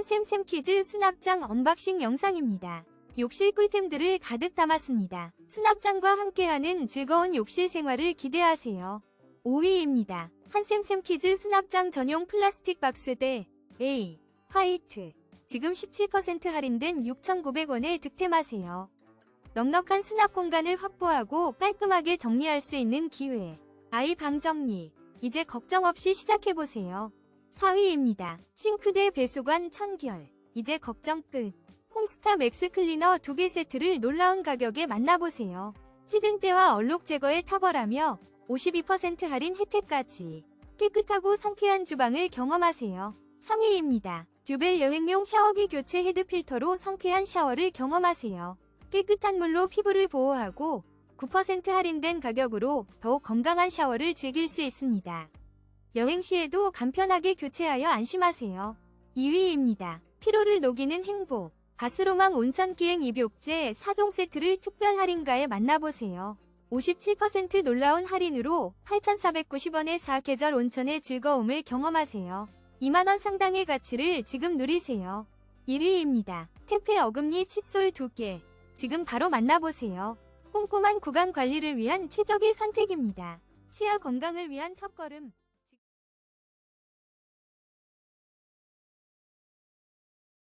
한샘샘 키즈 수납장 언박싱 영상입니다. 욕실 꿀템들을 가득 담았습니다. 수납장과 함께하는 즐거운 욕실 생활을 기대하세요. 5위입니다. 한샘샘 키즈 수납장 전용 플라스틱 박스대 A 화이트 지금 17% 할인된 6,900원에 득템하세요. 넉넉한 수납 공간을 확보하고 깔끔하게 정리할 수 있는 기회. 아이 방 정리. 이제 걱정 없이 시작해보세요. 4위입니다. 싱크대 배수관 청결. 이제 걱정 끝. 홈스타 맥스 클리너 2개 세트를 놀라운 가격에 만나보세요. 찌든 때와 얼룩 제거에 탁월하며 52% 할인 혜택까지. 깨끗하고 상쾌한 주방을 경험하세요. 3위입니다. 듀벨 여행용 샤워기 교체 헤드 필터로 상쾌한 샤워를 경험하세요. 깨끗한 물로 피부를 보호하고 9% 할인된 가격으로 더욱 건강한 샤워를 즐길 수 있습니다. 여행 시에도 간편하게 교체하여 안심하세요. 2위입니다. 피로를 녹이는 행복. 바스로망 온천기행 입욕제 4종 세트를 특별 할인가에 만나보세요. 57% 놀라운 할인으로 8,490원의 4계절 온천의 즐거움을 경험하세요. 2만원 상당의 가치를 지금 누리세요. 1위입니다. 테페 어금니 칫솔 2개. 지금 바로 만나보세요. 꼼꼼한 구강 관리를 위한 최적의 선택입니다. 치아 건강을 위한 첫걸음.